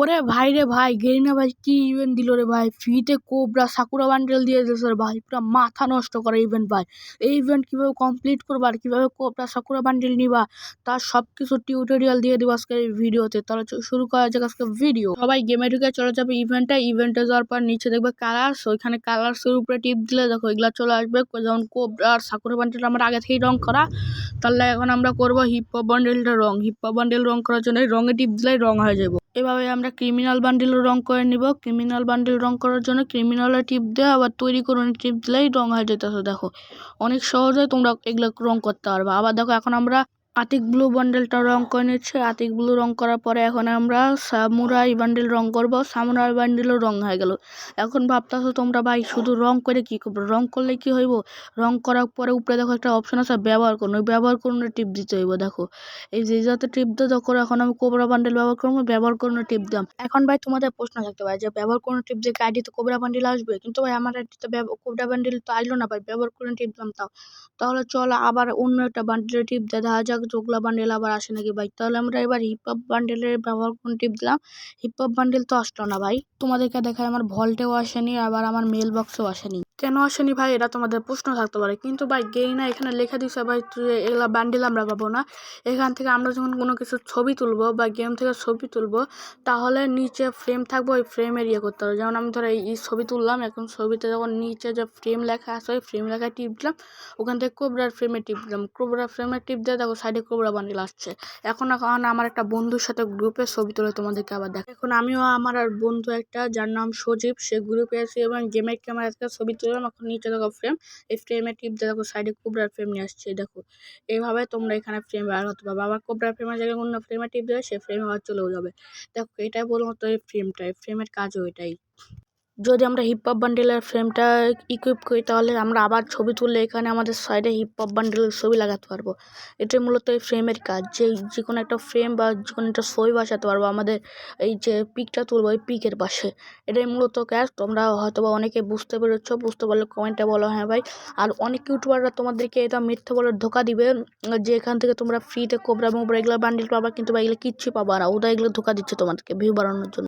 ওরে ভাই রে ভাই গেরিনা ভাই কি ইভেন্ট দিল রে ভাই? ফ্রিতে কোবরা সাকুরা বান্ডেল দিয়ে দিয়েছে রে ভাই, পুরো মাথা নষ্ট করে ইভেন্ট ভাই। এই ইভেন্ট কীভাবে কমপ্লিট করবা আর কীভাবে কোবরা সাকুরা বান্ডেল নিবা, তার সব কিছু টিউটোরিয়াল দিয়ে দিব আজকে এই ভিডিওতে তাহলে শুরু করা যাক আজকে ভিডিও সবাই গেমে ঢুকে চলে যাবে ইভেন্টে ইভেন্টে যাওয়ার পর নিচে দেখবে কালার্স ওইখানে কালার্সের উপরে টিপ দিলে দেখো এগুলা চলে আসবে। যেমন কোবরা আর সাকুরা বান্ডেল আমার আগে থেকেই রং করা। তাহলে এখন আমরা করব হিপ বান্ডেলটা রং। হিপ বান্ডেল রং করার জন্য রঙে টিপ দিলেই রং হয়ে যাব। এভাবে আমরা ক্রিমিনাল বান্ডিলও রং করে নিব। ক্রিমিনাল বান্ডিল রং করার জন্য ক্রিমিনালে টিপ দেওয়া আবার তৈরি করুন টিপ দিলেই রং হয়ে যেতেছে, দেখো। অনেক সহজে তোমরা এগুলো রং করতে পারবে। আবার দেখো, এখন আমরা আতিক ব্লু বান্ডেলটা রং করে নিচ্ছে। আতিক ব্লু রং করার পরে এখন আমরা সামুরাই বান্ডেল রং করব। সামুরাই বান্ডেলও রং হয়ে গেল। এখন ভাবতেছো তোমরা, ভাই, শুধু রং করে কি করব? রং করলে কি হইব? রং করার পরে উপরে দেখো একটা অপশন আছে, ব্যবহার করুন। ওই ব্যবহার করুন টিপ দিতে হইব, দেখো। এই যে যাতে টিপ দিয়ে তখন এখন আমি কোবরা বান্ডেল ব্যবহার করব, ব্যবহার করুন টিপ দিলাম। এখন ভাই, তোমাদের প্রশ্ন থাকতে পারে যে, ব্যবহার করুন টিপ দিয়ে আইডি তো কোবরা বান্ডেল আসবে? কিন্তু ভাই, আমার আইডিতে কোবরা বান্ডেল তো আসলো না, ভাই। ব্যবহার করুন, টিপ দিলাম, তাও। তাহলে চলো আবার অন্য একটা বান্ডেলের টিপ দিয়ে দেখা যাক। যোগলা বান্ডেল আবার আসে নাকি ভাই? তাহলে আমরা এবার হিপ হপ বান্ডেলের ব্যবহার কোন টিপ দিলাম? হিপ হপ বান্ডেল তো আসলো না ভাই। তোমাদেরকে দেখায় আমার ভল্টেও আসেনি, আবার আমার মেল বক্সেও আসেনি। কেন আসেনি ভাই? এটা তোমাদের প্রশ্ন থাকতে পারে। কিন্তু ভাই, গেই না এখানে লেখা দিছে ভাই তুই এগুলা বান্ডেল আমরা পাবো না। এখান থেকে আমরা যখন কোনো কিছু ছবি তুলবো বা গেম থেকে ছবি তুলবো, তাহলে নিচে ফ্রেম থাকব ওই ফ্রেমের ইয়ে করতে হবে। যেমন আমি ধরো এই ছবি তুললাম, এখন ছবিতে যখন নিচে যে ফ্রেম লেখা আছে, ওই ফ্রেম লেখায় টিপ দিলাম, ওখান থেকে কোবরার ফ্রেমে টিপ দিলাম। কোবরা ফ্রেমে টিপ দিয়ে দেখো সাইডে কোবরা বান্ডিল আসছে। এখন এখন আমার একটা বন্ধুর সাথে গ্রুপে ছবি তুলে তোমাদেরকে আবার দেখ এখন আমিও আমার আর বন্ধু একটা, যার নাম সজীব, সে গ্রুপে আছি এবং গেমের ক্যামেরা ছবি তুললাম, এখন নিচে দেখো ফ্রেম এই ফ্রেমে টিপ দিয়ে দেখো সাইডে কোবরার ফ্রেম নিয়ে আসছে দেখো। এইভাবে তোমরা এখানে ফ্রেম ব্যবহার করতে পারবে। আবার কোবরার ফ্রেমের জায়গায় অন্য ফ্রেমে টিপ দেবে সে ফ্রেম আবার চলেও যাবে। দেখো, এটাই বলব তো এই ফ্রেমটা এই ফ্রেমের কাজও এটাই। যদি আমরা হিপ হপ বান্ডেলের ফ্রেমটা ইকুইপ করি, তাহলে আমরা আবার ছবি তুললে এখানে আমাদের সাইডে হিপ হপ বান্ডেলের ছবি লাগাতে পারব। এটাই মূলত এই ফ্রেমের কাজ, যে যে কোনো একটা ফ্রেম বা যে কোনো একটা ছবি বসাতে পারব আমাদের এই যে পিকটা তুলবো এই পিকের পাশে। এটাই মূলত কাজ, তোমরা হয়তো বা অনেকে বুঝতে পেরেছ, বুঝতে পারলে কমেন্টে বলো হ্যাঁ ভাই। আর অনেক ইউটিউবাররা তোমাদেরকে এটা মিথ্যে বলে ধোকা দিবে, যে এখান থেকে তোমরা ফ্রিতে কোবরা মোবরা এগুলো বান্ডেল পাবা, কিন্তু বা এগুলো কিচ্ছু পাবা না। ওরা এগুলো ধোকা দিচ্ছে তোমাদেরকে ভিউ বাড়ানোর জন্য।